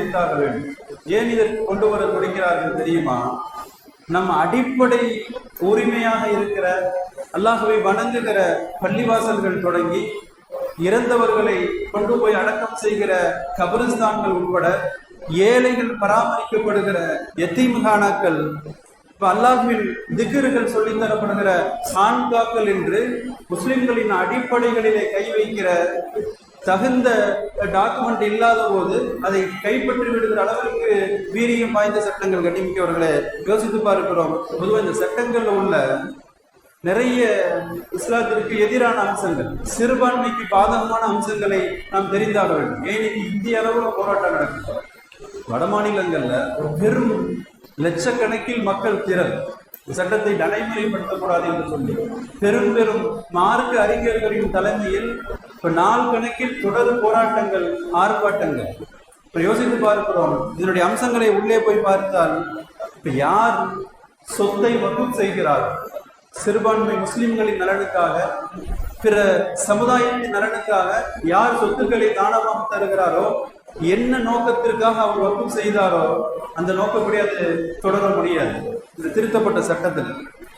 மதித்தார்கள். ஏன் இதற்கு கொண்டு வர துடிக்கிறார்கள் தெரியுமா? நம் அடிப்படை உரிமையாக இருக்கிற அல்லாஹுவை வணங்குகிற பள்ளிவாசல்கள் தொடங்கி இறந்தவர்களை கொண்டு போய் அடக்கம் செய்கிற கபிரிஸ்தான்கள் உட்பட ஏழைகள் பராமரிக்கப்படுகிற எத்தீம்கானாக்கள் இப்போ அல்லாஹ்வின் திக்ருகள் சொல்லி தரப்படுகிற சான்காக்கள் என்று முஸ்லிம்களின் அடிப்படைகளிலே கை வைக்கிற தகுந்த டாக்குமெண்ட் இல்லாத போது அதை கைப்பற்றி விடுகிற அளவிற்கு வீரியம் வாய்ந்த சட்டங்கள் கண்டிமிக்கவர்களே யோசித்து பார்க்கிறோம். பொதுவாக இந்த சட்டங்கள்ல உள்ள நிறைய இஸ்லாத்திற்கு எதிரான அம்சங்கள் சிறுபான்மைக்கு பாதகமான அம்சங்களை நாம் தெரிந்தாக வேண்டும். ஏன் இந்திய அளவுல போராட்டம் நடக்குது? வட மாநிலங்கள்ல ஒரு பெரும் லட்சக்கணக்கில் மக்கள் திறன் சட்டத்தை நடைமுறைப்படுத்தக்கூடாது என்று சொல்லி. பெரும் பெரும் மார்க்க அறிஞர்களின் தலைமையில் இப்ப நாள் கணக்கில் தொடர் போராட்டங்கள் ஆர்ப்பாட்டங்கள். இப்ப யோசித்து பார்க்கிறோம். இதனுடைய அம்சங்களை உள்ளே போய் பார்த்தால் இப்ப யார் சொத்தை வகுப்பு செய்கிறார்? சிறுபான்மை முஸ்லிம்களின் நலனுக்காக பிற சமுதாயத்தின் நலனுக்காக யார் சொத்துக்களை தானமாக தருகிறாரோ என்ன நோக்கத்திற்காக அவர் வகுப்பு செய்தாரோ அந்த நோக்கப்படி அது தொடர முடியாது. இந்த திருத்தப்பட்ட சட்டத்தில்.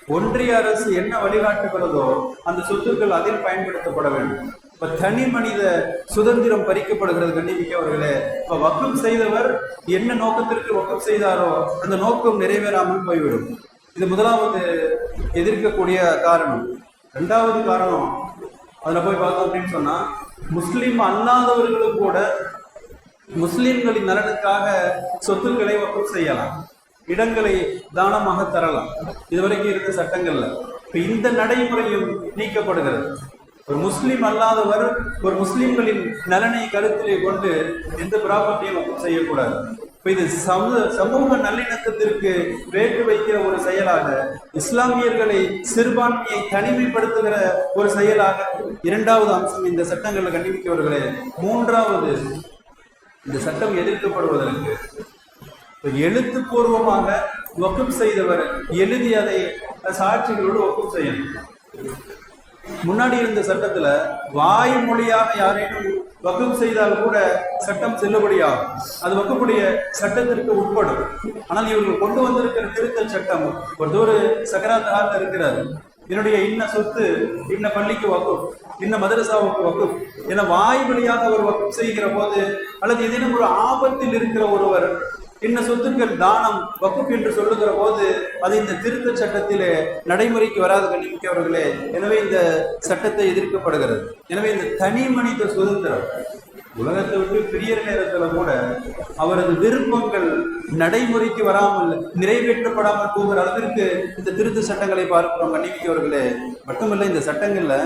ஒன்றிய அரசு என்ன வழிகாட்டுகிறதோ அந்த சொத்துக்கள் அதில் பயன்படுத்தப்பட வேண்டும். இப்ப தனி மனித சுதந்திரம் பறிக்கப்படுகிறது கண்டிப்பாக அவர்களே. இப்ப வக்கம் செய்தவர் என்ன நோக்கத்திற்கு வக்கம் செய்தாரோ அந்த நோக்கம் நிறைவேறாமல் போய்விடும். இது முதலாவது எதிர்க்கக்கூடிய காரணம். ரெண்டாவது காரணம் அதுல போய் பார்த்தோம் அப்படின்னு சொன்னா முஸ்லீம் அல்லாதவர்களும் கூட முஸ்லிம்களின் நலனுக்காக சொத்துக்களை வகுப்பு செய்யலாம். இடங்களை தானமாக தரலாம். இதுவரைக்கும் இருந்த சட்டங்கள்ல. இப்ப இந்த நடைமுறையும் நீக்கப்படுகிறது. ஒரு முஸ்லிம் அல்லாதவர் ஒரு முஸ்லிம்களின் நலனை கருத்திலே கொண்டு எந்த ப்ராப்பர்ட்டியும் வகுப்பு செய்யக்கூடாது. இப்ப இது சமூக சமூக நல்லிணக்கத்திற்கு வேட்டு வைக்கிற ஒரு செயலாக இஸ்லாமியர்களை சிறுபான்மையை தனிமைப்படுத்துகிற ஒரு செயலாக இரண்டாவது அம்சம் இந்த சட்டங்களில் கண்டிப்பிக்கவர்களே மூன்றாவது இந்த சட்டம் எதிர்க்கப்படுவதற்கு. இப்ப எழுத்துப்பூர்வமாக வக்குப் செய்தவர் எழுதி அதை சாட்சிகளோடு வக்குப் செய்யணும். முன்னாடி இருந்த சட்டத்துல வாய்மொழியாக யாரேனும் வக்கம் செய்தால் கூட சட்டம் செல்லுபடியாகும். அது வக்கக்கூடிய சட்டத்திற்கு உட்படும். ஆனால் இவர்கள் கொண்டு வந்திருக்கிற திருத்தல் சட்டம் ஒரு ஒரு சக்கராத் இருக்கிறார் என்னுடைய இன்ன சொத்து இன்ன பள்ளிக்கு வக்கும் இன்ன மதரசாவுக்கு வக்கும் என வாய் வழியாக ஒரு வகுப் செய்கிற போது அல்லது ஏதேனும் ஒரு ஆபத்தில் இருக்கிற ஒருவர் இன்ன சொத்துக்கள் தானம் வகுப்பு என்று சொல்லுகிற போது அது இந்த திருத்த சட்டத்திலே நடைமுறைக்கு வராது கண்டிப்பிக்கவர்களே எனவே இந்த சட்டத்தை எதிர்க்கப்படுகிறது. எனவே இந்த தனி மனித சுதந்திரம் உலகத்தை விட்டு பிரியற நேரத்தில் கூட அவரது விருப்பங்கள் நடைமுறைக்கு வராமல் நிறைவேற்றப்படாமல் போகிற அளவிற்கு இந்த திருத்த சட்டங்களை பார்க்கிறோம் கண்டிப்பிக்கவர்களே மட்டுமல்ல இந்த சட்டங்கள்ல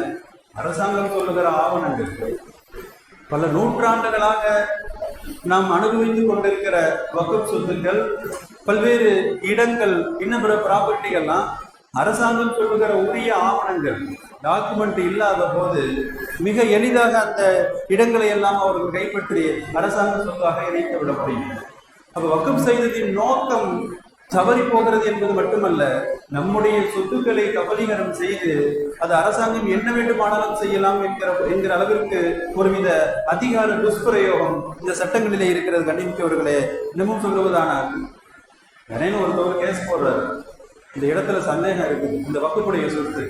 அரசாங்கம் சொல்லுகிற ஆவணங்கள் பல நூற்றாண்டுகளாக நாம் அனுபவித்துக் கொண்டிருக்கிற வகுப் சொத்துக்கள் பல்வேறு இடங்கள் இன்னும் பிற ப்ராப்பர்ட்டிகள்லாம் அரசாங்கம் சொல்லுகிற உரிய ஆவணங்கள் டாக்குமெண்ட் இல்லாத போது மிக எளிதாக அந்த இடங்களை எல்லாம் அவர்கள் கைப்பற்றி அரசாங்க சொத்தாக இணைத்து விட முடியும். அப்போ வக்கம் செய்ததின் நோக்கம் தவறி போகிறது என்பது மட்டுமல்ல நம்முடைய சொத்துக்களை கபலீகரம் செய்து அது அரசாங்கம் என்ன வேண்டுமானாலும் செய்யலாம் என்கிற என்கிற அளவிற்கு ஒருவித அதிகார துஷ்பிரயோகம் இந்த சட்டங்களிலே இருக்கிறது. கண்டிப்பவர்களே இன்னமும் சொல்லுவதானால் நிறைய ஒருத்தவர் கேஸ் போடுறாரு. இந்த இடத்துல சந்தேகம் இருக்குது. இந்த வகுப்புடைய சொத்து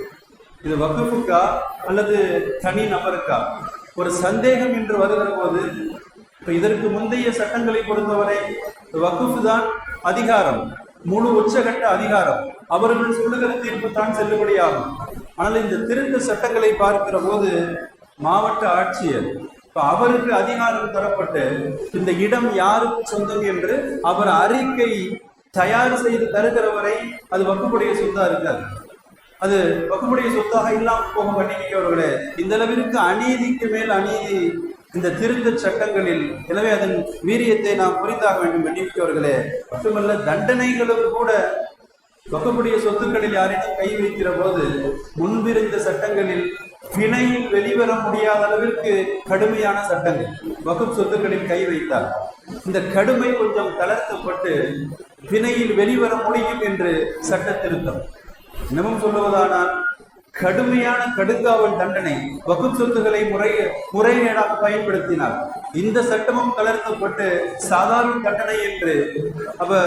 இது வகுப்புக்கா அல்லது தனி நபருக்கா? ஒரு சந்தேகம் என்று வருகிற போது இப்ப இதற்கு முந்தைய சட்டங்களை பொறுத்தவரை வகுப்பு தான் அதிகாரம். முழு உச்சகட்ட அதிகாரம் அவர்கள் சொல்லுகிற தீர்ப்பு தான் செல்லுபடியாகும். ஆனால் இந்த திருத்த சட்டங்களை பார்க்கிற போது மாவட்ட ஆட்சியர் இப்ப அவருக்கு அதிகாரம் தரப்பட்டு இந்த இடம் யாருக்கு சொந்தம் என்று அவர் அறிக்கை தயார் செய்து தருகிற வரை அது வக்குப்புடைய சொத்தா இருக்காது. அது வக்குப்புடைய சொத்தாக இல்லாமல் போகும் மாட்டேங்கிறவர்களே இந்த அளவிற்கு அநீதிக்கு மேல் அநீதி இந்த திருத்த சட்டங்களில் எனவே அதன் வீரியத்தை நாம் புரிந்தாக வேண்டும் கண்டிப்பிக்கவர்களே மட்டுமல்ல தண்டனைகளும் கூட தொக்கக்கூடிய சொத்துக்களில் யாரேனும் கை வைக்கிற போது முன்பிருந்த சட்டங்களில் பிணையில் வெளிவர முடியாத அளவிற்கு கடுமையான சட்டங்கள் வகுப்பு சொத்துக்களில் கை வைத்தார் இந்த கடுமை கொஞ்சம் தளர்த்தப்பட்டு பிணையில் வெளிவர முடியும் என்று சட்ட திருத்தம். இன்னமும் சொல்லுவதானால் கடுமையான கடுங்காவல் தண்டனை வகுப்பு சொத்துக்களை முறை முறைகேடாக பயன்படுத்தினார். இந்த சட்டமும் கலர்த்தப்பட்டு சாதாரண தண்டனை என்று அவ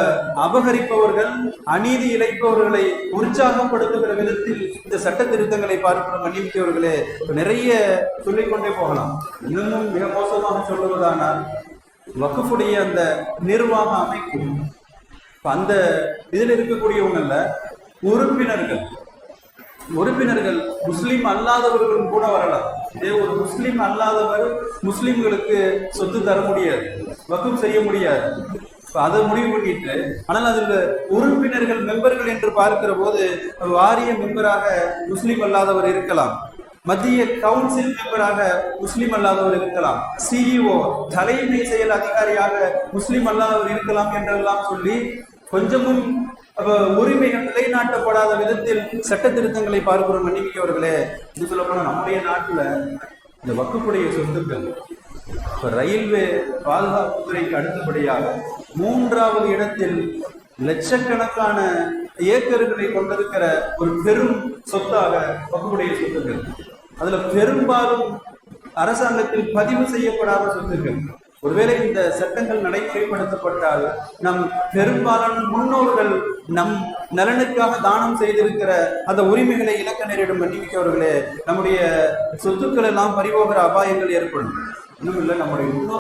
அபகரிப்பவர்கள் அநீதி இழைப்பவர்களை உற்சாகப்படுத்துகிற விதத்தில் இந்த சட்ட திருத்தங்களை பார்க்கிற மன்னிப்பவர்களே. நிறைய சொல்லிக்கொண்டே போகலாம். இன்னமும் மிக மோசமாக சொல்லுவதானால் வகுப்புடைய அந்த நிர்வாக அமைப்பு அந்த இதில் இருக்கக்கூடியவங்கள உறுப்பினர்கள். உறுப்பினர்கள் முஸ்லீம் அல்லாதவர்களும் கூட வரலாம். இதே ஒரு முஸ்லீம் அல்லாதவர் முஸ்லீம்களுக்கு சொத்து தர முடியாது வக்கம் செய்ய முடியாது. அதை முடிவு பண்ணிட்டு ஆனால் அதில் உறுப்பினர்கள் மெம்பர்கள் என்று பார்க்கிற போது வாரிய மெம்பராக முஸ்லீம் அல்லாதவர் இருக்கலாம். மத்திய கவுன்சில் மெம்பராக முஸ்லீம் அல்லாதவர் இருக்கலாம். சிஇஓ தலைமை செயல் அதிகாரியாக முஸ்லீம் அல்லாதவர் இருக்கலாம் என்றெல்லாம் சொல்லி கொஞ்சமும் அப்ப உரிமைகள் நிலைநாட்டப்படாத விதத்தில் சட்ட திருத்தங்களை பார்க்கிறோம் மன்னிமிக்கவர்களே இது சொல்ல போனா நம்முடைய நாட்டுல இந்த வக்குப்புடைய சொத்துக்கள் இப்ப ரயில்வே பாதுகாப்புத்துறைக்கு அடுத்தபடியாக மூன்றாவது இடத்தில் லட்சக்கணக்கான ஏக்கர்களை கொண்டிருக்கிற ஒரு பெரும் சொத்தாக வக்குப்புடைய சொத்துக்கள். அதுல பெரும்பாலும் அரசாங்கத்தில் பதிவு செய்யப்படாத சொத்துக்கள். ஒருவேளை இந்த சட்டங்கள் நடைமுறைப்படுத்தப்பட்டால் நம் பெரும்பாலான முன்னோர்கள் நம் நலனுக்காக தானம் செய்திருக்கிற அந்த உரிமைகளை இலக்க நேரிடும் மன்னிப்பிக்கவர்களே நம்முடைய சொத்துக்கள் எல்லாம் பறிபோகிற அபாயங்கள் ஏற்படும். இன்னும் இல்லை நம்முடைய முன்னோர்